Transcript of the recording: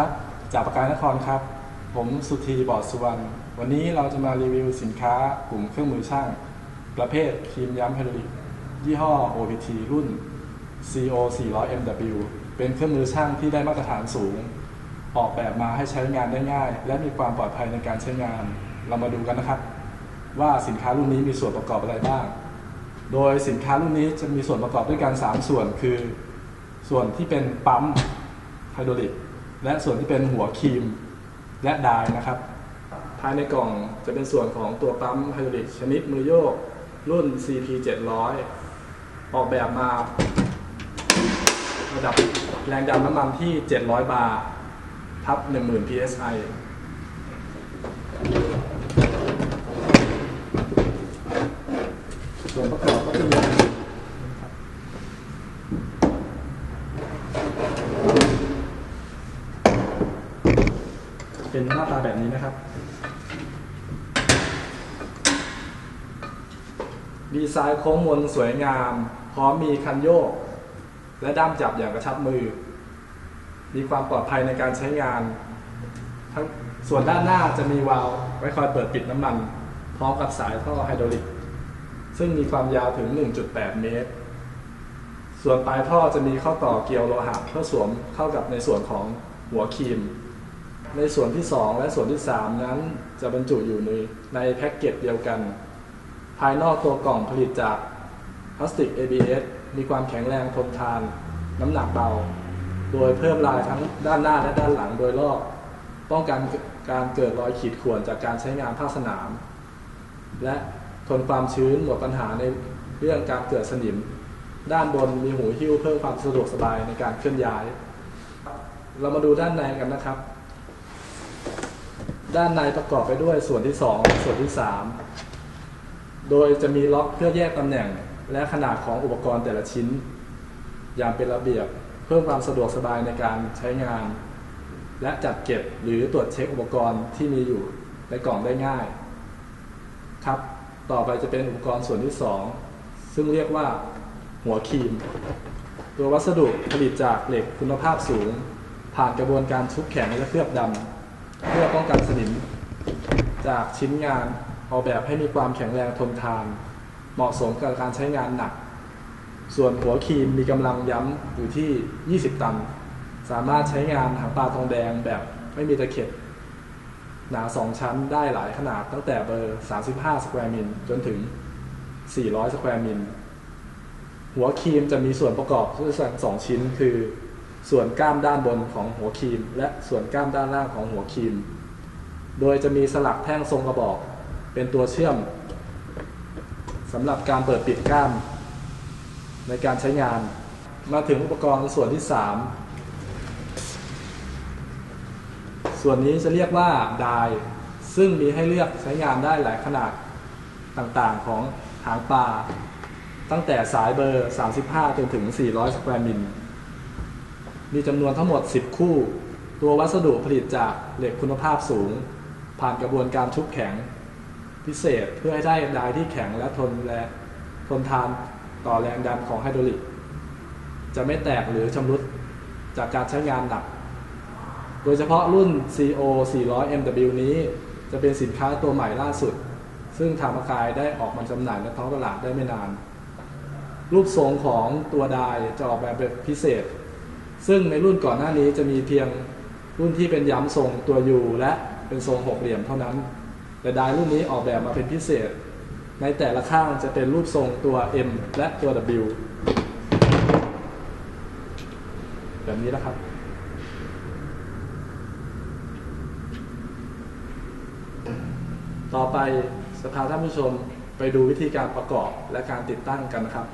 ายนครครับ ผมสุธีบอดสุวรรณ วันนี้เราจะมารีวิวสินค้ากลุ่มเครื่องมือช่าง ประเภทครีมย้ำไฮดรอลิกยี่ห้อ OPT รุ่น CO 400 MW เป็นเครื่องมือช่างที่ได้มาตรฐานสูง ออกแบบมาให้ใช้งานได้ง่าย และมีความปลอดภัยในการใช้งาน เรามาดูกันนะครับ ว่าสินค้ารุ่นนี้มีส่วนประกอบอะไรบ้าง โดยสินค้ารุ่นนี้จะมีส่วนประกอบด้วยกัน 3 ส่วนคือ ส่วนที่เป็นปั๊มไฮดรอลิก และส่วนที่เป็นหัวครีมและดายนะครับ ภายในกล่องจะเป็นส่วนของตัวปั๊มไฮดรอลิกชนิดมือโยก รุ่น CP 700ออกแบบมาระดับแรงดันน้ำมันที่ 700 บาร์ทับ 10,000 psi ส่วนประกอบ เป็นหน้าตาแบบนี้นะครับ ดีไซน์โค้งมนสวยงาม พร้อมมีคันโยก และด้ามจับอย่างกระชับมือ มีความปลอดภัยในการใช้งาน ทั้งส่วนด้านหน้าจะมีวาล์วไว้คอยเปิดปิดน้ำมัน พร้อมกับสายท่อไฮดรอลิก ซึ่งมีความยาวถึง 1.8 เมตรส่วนปลายท่อจะมีเข้าต่อเกลียวโลหะเพื่อสวมเข้ากับในส่วนของหัวครีม ในส่วนที่ 2 และส่วนที่ 3 นั้นจะบรรจุอยู่ในในแพ็กเกจเดียวกัน ภายนอกตัวกล่องผลิตจากพลาสติก ABS มีความแข็งแรงทนทาน น้ำหนักเบา โดยเพิ่มลายทั้งด้านหน้าและด้านหลังโดยรอบป้องกันการเกิดรอยขีดข่วนจากการใช้งานภาคสนาม และทนความชื้นหมดปัญหาในเรื่องการเกิดสนิม ด้านบนมีหูหิ้วเพิ่มความสะดวกสบายในการเคลื่อนย้าย เรามาดูด้านในกันนะครับ ด้านในประกอบไปด้วยส่วนที่ 2 ส่วนที่ 3 โดยจะมีล็อกเพื่อแยกตำแหน่ง และขนาดของอุปกรณ์แต่ละชิ้น อย่างเป็นระเบียบเพิ่มความสะดวกสบายในการใช้งาน และจัดเก็บหรือตรวจเช็คอุปกรณ์ที่มีอยู่ในกล่องได้ง่าย ครับ ต่อไปจะเป็นอุปกรณ์ส่วนที่ 2 ซึ่งเรียกว่าหัวครีม ตัววัสดุผลิตจากเหล็กคุณภาพสูง ผ่านกระบวนการชุบแข็งและเคลือบดำ เพื่อป้องกันสนิม จากชิ้นงานออกแบบให้มีความแข็งแรงทนทาน เหมาะสมกับการใช้งานหนัก ส่วนหัวครีมมีกำลังย้ำอยู่ที่ 20 ตัน สามารถใช้งานหางปลาทองแดงแบบไม่มีตะเข็บหนา 2 ชั้นได้หลายขนาดตั้งแต่เบอร์ 35 สแควร์มิลจนถึง 400 สแควร์มิลหัวครีมจะมีส่วนประกอบด้วยกันสองชิ้นคือ ส่วนก้ามด้านบนของหัวครีม และส่วนก้ามด้านล่างของหัวครีม โดยจะมีสลักแท่งทรงกระบอก เป็นตัวเชื่อมสำหรับการเปิดปิดก้าม ในการใช้งาน มาถึงอุปกรณ์ส่วนที่ 3 ส่วนนี้จะเรียกว่าดายซึ่งมีให้เลือกใช้งานได้หลายขนาดต่างๆของหางปลา ตั้งแต่สายเบอร์ 35 จนถึง 400 สแควร์มิล มีจำนวนทั้งหมด 10 คู่ ตัววัสดุผลิตจากเหล็กคุณภาพสูง ผ่านกระบวนการชุบแข็ง พิเศษเพื่อให้ได้ดายที่แข็งและทนและทนทานต่อแรงดันของไฮดรอลิก จะไม่แตกหรือชำรุดจากการใช้งานหนัก โดยเฉพาะรุ่น CO 400 MW นี้จะเป็นสินค้าตัวใหม่ล่าสุด ซึ่งทางมากายได้ออกมาจำหน่ายในท้องตลาดได้ไม่นาน รูปทรงของตัวดายจะออกแบบแบบพิเศษ ซึ่งในรุ่นก่อนหน้านี้จะมีเพียงรุ่นที่เป็นย้ำทรงตัว U และเป็นทรงหกเหลี่ยมเท่านั้น แต่ดายรุ่นนี้ออกแบบมาเป็นพิเศษ ในแต่ละข้างจะเป็นรูปทรงตัว M และตัว W แบบนี้นะครับ ต่อไปจะพาท่านผู้ชมไปดูวิธีการประกอบและการติดตั้งกันนะครับ